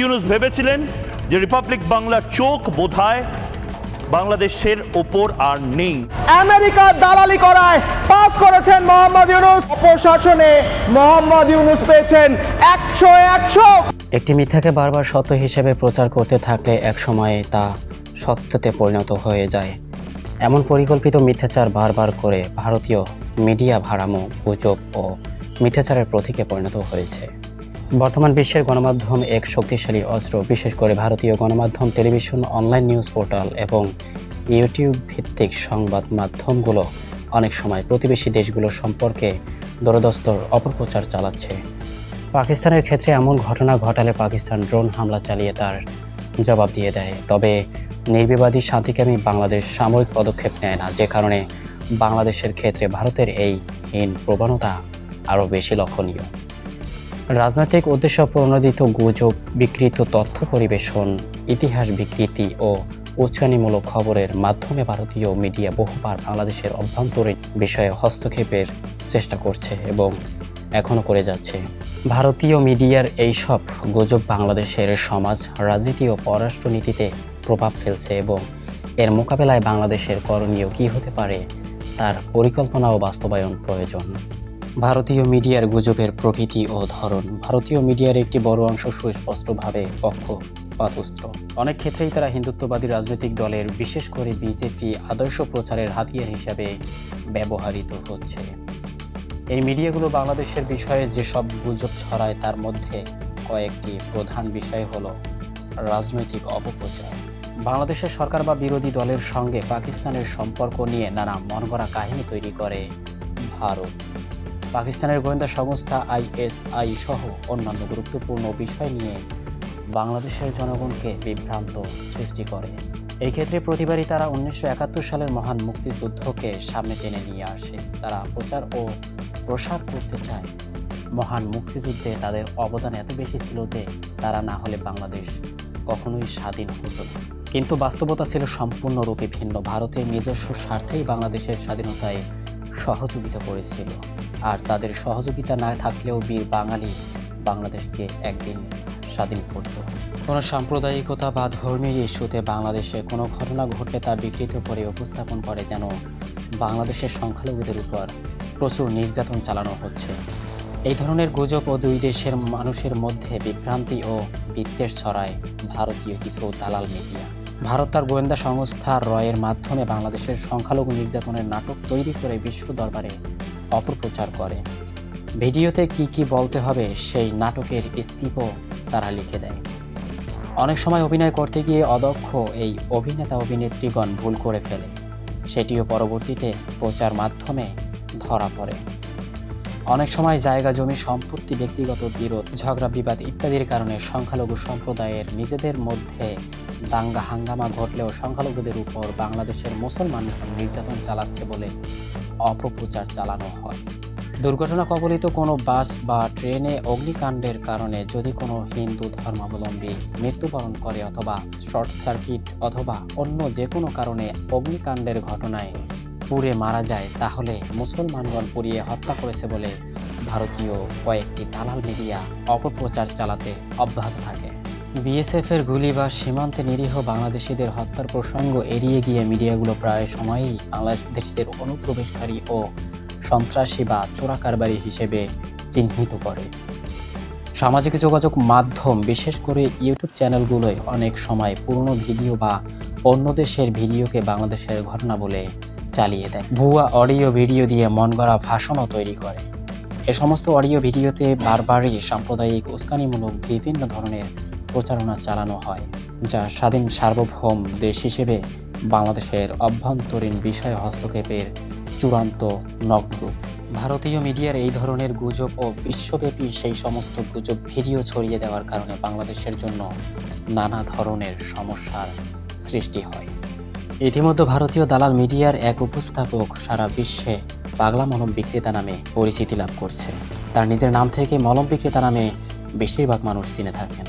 ইউনুস ভেবেছিলেন যে রিপাবলিক বাংলার চোখ বোধহয় বাংলাদেশের ওপর আর নেই। আমেরিকা দালালি করায় পাস করেছেন মোহাম্মদ ইউনুস। প্রশাসনে মোহাম্মদ ইউনুস পেয়েছেন একশো একশো। একটি মিথ্যাকে বারবার সত্য হিসেবে প্রচার করতে থাকলে একসময়ে তা সত্যতে পরিণত হয়ে যায়। এমন পরিকল্পিত মিথ্যাচার বারবার করে ভারতীয় মিডিয়া ভাড়ামো গুজব ও মিথ্যাচারের প্রতীকে পরিণত হয়েছে। বর্তমান বিশ্বের গণমাধ্যম এক শক্তিশালী অস্ত্র। বিশেষ করে ভারতীয় গণমাধ্যম, টেলিভিশন, অনলাইন নিউজ পোর্টাল এবং ইউটিউব ভিত্তিক সংবাদ মাধ্যমগুলো অনেক সময় প্রতিবেশী দেশগুলো সম্পর্কে দরদস্তর অপপ্রচার চালাচ্ছে। পাকিস্তানের ক্ষেত্রে এমন ঘটনা ঘটালে পাকিস্তান ড্রোন হামলা চালিয়ে তার জবাব দিয়ে দেয়। তবে নির্বিবাদী শান্তিকামী বাংলাদেশ সামরিক পদক্ষেপ নেয় না, যে কারণে বাংলাদেশের ক্ষেত্রে ভারতের এই হীন প্রবণতা আরও বেশি লক্ষণীয়। রাজনৈতিক উদ্দেশ্য প্রণোদিত গুজব, বিকৃত তথ্য পরিবেশন, ইতিহাস বিকৃতি ও উচ্চানিমূলক খবরের মাধ্যমে ভারতীয় মিডিয়া বহুবার বাংলাদেশের অভ্যন্তরীণ বিষয়ে হস্তক্ষেপের চেষ্টা করছে এবং এখনও করে যাচ্ছে। ভারতীয় মিডিয়ার এইসব গুজব বাংলাদেশের সমাজ, রাজনীতি ও পররাষ্ট্রনীতিতে প্রভাব ফেলছে এবং এর মোকাবেলায় বাংলাদেশের করণীয় কী হতে পারে তার পরিকল্পনা ও বাস্তবায়ন প্রয়োজন। ভারতীয় মিডিয়ার গুজবের প্রকৃতি ও ধরন। ভারতীয় মিডিয়ার একটি বড় অংশ সুস্পষ্টভাবে পক্ষপাতস্ত্র অনেক ক্ষেত্রেই তারা হিন্দুত্ববাদী রাজনৈতিক দলের, বিশেষ করে বিজেপি, আদর্শ প্রচারের হাতিয়ার হিসাবে ব্যবহৃত হচ্ছে। এই মিডিয়াগুলো বাংলাদেশের বিষয়ে যেসব গুজব ছড়ায়, তার মধ্যে কয়েকটি প্রধান বিষয় হল রাজনৈতিক অপপ্রচার। বাংলাদেশের সরকার বা বিরোধী দলের সঙ্গে পাকিস্তানের সম্পর্ক নিয়ে নানা মনগড়া কাহিনী তৈরি করে ভারত। পাকিস্তানের গোয়েন্দা সংস্থা আইএসআই সহ অন্যান্য গুরুত্বপূর্ণ বিষয় নিয়ে বাংলাদেশের জনগণকে বিভ্রান্ত সৃষ্টি করে। এই ক্ষেত্রে প্রতিবারই তারা উনিশশো একাত্তর সালের মহান মুক্তিযুদ্ধকে সামনে টেনে নিয়ে আসে। তারা প্রচার ও প্রসার করতে চায়। মহান মুক্তিযুদ্ধে তাদের অবদান এত বেশি ছিল যে তারা না হলে বাংলাদেশ কখনোই স্বাধীন হতো না। কিন্তু বাস্তবতা ছিল সম্পূর্ণরূপে ভিন্ন। ভারতের নিজস্ব স্বার্থেই বাংলাদেশের স্বাধীনতায় সহযোগিতা করেছিল। আর তাদের সহযোগিতা না থাকলেও বীর বাঙালি বাংলাদেশকে একদিন স্বাধীন করত। কোনো সাম্প্রদায়িকতা বা ধর্মীয় ইস্যুতে বাংলাদেশে কোনো ঘটনা ঘটলে তা বিকৃত করে উপস্থাপন করে যেন বাংলাদেশের সংখ্যালঘুদের উপর প্রচুর নির্যাতন চালানো হচ্ছে। এই ধরনের গুজব ও দুই দেশের মানুষের মধ্যে বিভ্রান্তি ও বিদ্বেষ ছড়ায় ভারতীয় কিছু দালাল মিডিয়া। ভারত তার গোয়েন্দা সংস্থা রয়ের মাধ্যমে বাংলাদেশের সংখ্যালঘু নির্যাতনের নাটক তৈরি করে বিশ্ব দরবারে অপপ্রচার করে। ভিডিওতে কি কি বলতে হবে সেই নাটকের স্ক্রিপ্টও তারা লিখে দেয়। অনেক সময় অভিনয় করতে গিয়ে অদক্ষ এই অভিনেতা অভিনেত্রীগণ ভুল করে ফেলে। সেটিও পরবর্তীতে প্রচার মাধ্যমে ধরা পড়ে। অনেক সময় জায়গা জমি সম্পত্তি ব্যক্তিগত বিরোধ, ঝগড়া, বিবাদ ইত্যাদির কারণে সংখ্যালঘু সম্প্রদায়ের নিজেদের মধ্যে দাঙ্গা হাঙ্গামা ঘটলেও সংখ্যালঘুদের উপর বাংলাদেশের মুসলমানগণ নির্যাতন চালাচ্ছে বলে অপপ্রচার চালানো হয়। দুর্ঘটনা কবলিত কোনো বাস বা ট্রেনে অগ্নিকাণ্ডের কারণে যদি কোনো হিন্দু ধর্মাবলম্বী মৃত্যুবরণ করে অথবা শর্ট সার্কিট অথবা অন্য যে কোনো কারণে অগ্নিকাণ্ডের ঘটনায় পুড়ে মারা যায়, তাহলে মুসলমানগণ পুড়িয়ে হত্যা করেছে বলে ভারতীয় কয়েকটি দালাল মিডিয়া অপপ্রচার চালাতে অব্যাহত থাকে। বিএসএফ এর গুলি বা সীমান্তে নিরীহ বাংলাদেশিদের হত্যার প্রসঙ্গ এড়িয়ে গিয়ে মিডিয়াগুলো প্রায় সময়ই বাংলাদেশিদের অনুপ্রবেশকারী ও সন্ত্রাসী বা চোরাকারবারি হিসেবে চিহ্নিত করে। সামাজিক যোগাযোগ মাধ্যম, বিশেষ করে ইউটিউব চ্যানেলগুলোয় অনেক সময় পুরনো ভিডিও বা অন্য দেশের ভিডিওকে বাংলাদেশের ঘটনা বলে চালিয়ে দেয়। ভুয়া অডিও ভিডিও দিয়ে মন গড়া ভাষণও তৈরি করে। এ সমস্ত অডিও ভিডিওতে বারবারই সাম্প্রদায়িক উস্কানিমূলক বিভিন্ন ধরনের প্রচারণা চালানো হয়, যা স্বাধীন সার্বভৌম দেশ হিসেবে বাংলাদেশের অভ্যন্তরীণ বিষয় হস্তক্ষেপের চূড়ান্ত নগ্নরূপ। ভারতীয় মিডিয়ার এই ধরনের গুজব ও বিশ্বব্যাপী সেই সমস্ত গুজব ভিডিও ছড়িয়ে দেওয়ার কারণে বাংলাদেশের জন্য নানা ধরনের সমস্যার সৃষ্টি হয়। ইতিমধ্যে ভারতীয় দালাল মিডিয়ার এক উপস্থাপক সারা বিশ্বে পাগলা মলম বিক্রেতা নামে পরিচিতি লাভ করছে তার নিজের নাম থেকে মলম বিক্রেতা নামে বেশিরভাগ মানুষ চিনে থাকেন।